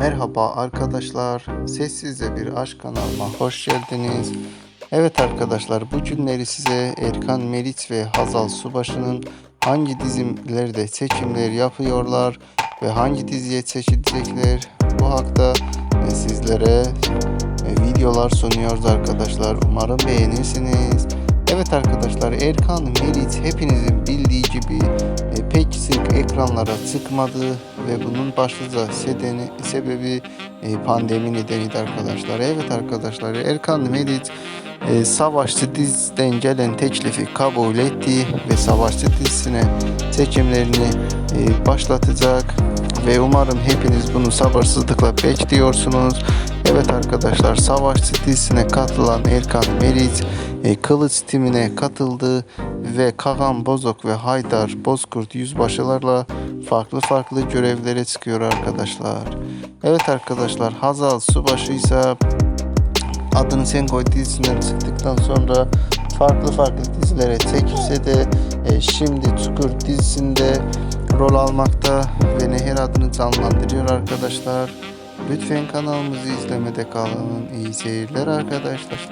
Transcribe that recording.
Merhaba arkadaşlar. Sessizce bir aşk kanalıma hoş geldiniz. Evet arkadaşlar bu günleri size Erkan Meriç ve Hazal Subaşı'nın hangi dizilerde seçimler yapıyorlar ve hangi diziye seçilecekler bu hakta e, sizlere e, videolar sunuyoruz arkadaşlar. Umarım beğenirsiniz. Evet arkadaşlar Erkan Meriç hepinizin bildiği gibi ekranlara çıkmadı ve bunun başlıca sedeni, sebebi e, pandemi nedeniydi arkadaşlar. Evet arkadaşlar Erkan Meriç e, Savaşçı diziden gelen teklifi kabul etti ve Savaşçı dizisine seçimlerini e, başlatacak ve umarım hepiniz bunu sabırsızlıkla bekliyorsunuz. Evet arkadaşlar Savaşçı dizisine katılan Erkan Meriç Kılıç timine katıldı ve Kagan Bozok ve Haydar Bozkurt yüzbaşılarla farklı farklı görevlere çıkıyor arkadaşlar. Evet arkadaşlar Hazal Subaşı ise adını sen koy dizisinden çıktıktan sonra farklı farklı dizilere çekilse de e, şimdi Çukur dizisinde rol almakta ve Nehir adını canlandırıyor arkadaşlar. Lütfen kanalımızı izlemede kalın. İyi seyirler arkadaşlar.